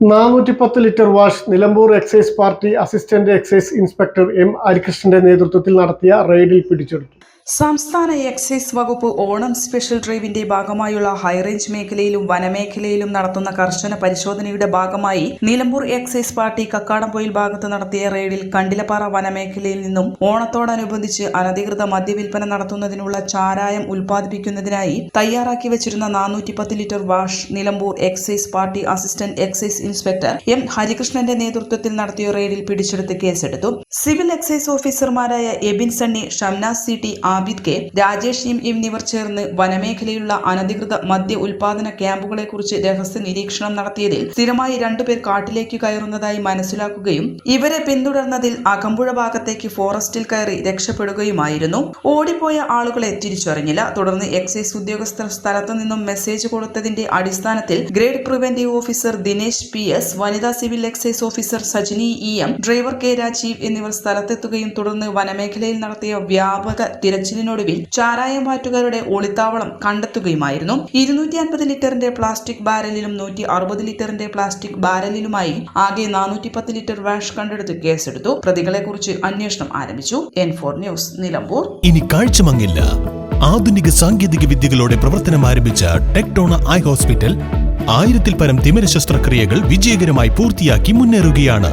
നാനൂറ്റി പത്ത് litre wash Nilambur excise party assistant excise inspector M ഹരികൃഷ്ണന്റെ നേതൃത്വത്തിൽ നടത്തിയ റെയ്ഡിൽ പിടിച്ചെടുത്തു. സംസ്ഥാന എക്സൈസ് വകുപ്പ് ഓണം സ്പെഷ്യൽ ഡ്രൈവിന്റെ ഭാഗമായുള്ള ഹൈറേഞ്ച് മേഖലയിലും വനമേഖലയിലും നടത്തുന്ന കർശന പരിശോധനയുടെ ഭാഗമായി നിലമ്പൂർ എക്സൈസ് പാർട്ടി കക്കാടംപൊയിൽ ഭാഗത്ത് നടത്തിയ റെയ്ഡിൽ കണ്ടിലപ്പാറ വനമേഖലയിൽ നിന്നും ഓണത്തോടനുബന്ധിച്ച് അനധികൃത മദ്യവിൽപ്പന നടത്തുന്നതിനുള്ള ചാരായം ഉൽപ്പാദിപ്പിക്കുന്നതിനായി തയ്യാറാക്കി വെച്ചിരുന്ന നാനൂറ്റി litre wash Nilambur excise party assistant excise inspector M ഹരികൃഷ്ണന്റെ നേതൃത്വത്തിൽ നടത്തിയ റെയ്ഡിൽ പിടിച്ചെടുത്ത് കേസെടുത്തു. സിവിൽ എക്സൈസ് ഓഫീസർമാരായ Abin Sunny Shamnas C T Abid K Rajesh M എന്നിവർ ചേർന്ന് വനമേഖലയിലുള്ള അനധികൃത മദ്യ ഉൽപാദന ക്യാമ്പുകളെക്കുറിച്ച് രഹസ്യ നിരീക്ഷണം നടത്തിയതിൽ സ്ഥിരമായി രണ്ടുപേർ കാട്ടിലേക്ക് കയറുന്നതായി മനസ്സിലാക്കുകയും ഇവരെ പിന്തുടർന്നതിൽ അകമ്പുഴ ഭാഗത്തേക്ക് ഫോറസ്റ്റിൽ കയറി രക്ഷപ്പെടുകയുമായിരുന്നു. ഓടിപ്പോയ ആളുകളെ തിരിച്ചറിഞ്ഞില്ല. തുടർന്ന് എക്സൈസ് ഉദ്യോഗസ്ഥർ സ്ഥലത്തു നിന്നും മെസ്സേജ് കൊടുത്തതിന്റെ അടിസ്ഥാനത്തിൽ grade preventive officer Dinesh P S വനിതാ civil excise officer Sajini E M driver K Rajeev എന്നിവർ സ്ഥലത്തെത്തുകയും തുടർന്ന് വനമേഖലയിൽ നടത്തിയ വ്യാപക തിരച്ചിലിനൊടുവിൽ ചാരായം വാറ്റുകാരുടെ ഒളിത്താവളം കണ്ടെത്തുകയുമായിരുന്നു. ഇരുന്നൂറ്റി അൻപത് ലിറ്ററിന്റെ പ്ലാസ്റ്റിക് ബാരലിലും നൂറ്റി അറുപത് ലിറ്ററിന്റെ പ്ലാസ്റ്റിക് ബാരലിലുമായി ആകെ നാനൂറ്റി പത്ത് ലിറ്റർ വാഷ് കണ്ടെടുത്ത് കേസെടുത്തു. പ്രതികളെ കുറിച്ച് അന്വേഷണം ആരംഭിച്ചു. N four news Nilambur. ഇനി കാഴ്ചമങ്ങില്ല ആധുനിക സാങ്കേതിക വിദ്യകളോടെ പ്രവർത്തനം ആരംഭിച്ച ടെക്ടോണ ഐ ഹോസ്പിറ്റൽ ആയിരത്തിൽ പരം തിമിര ശസ്ത്രക്രിയകൾ വിജയകരമായി പൂർത്തിയാക്കി മുന്നേറുകയാണ്.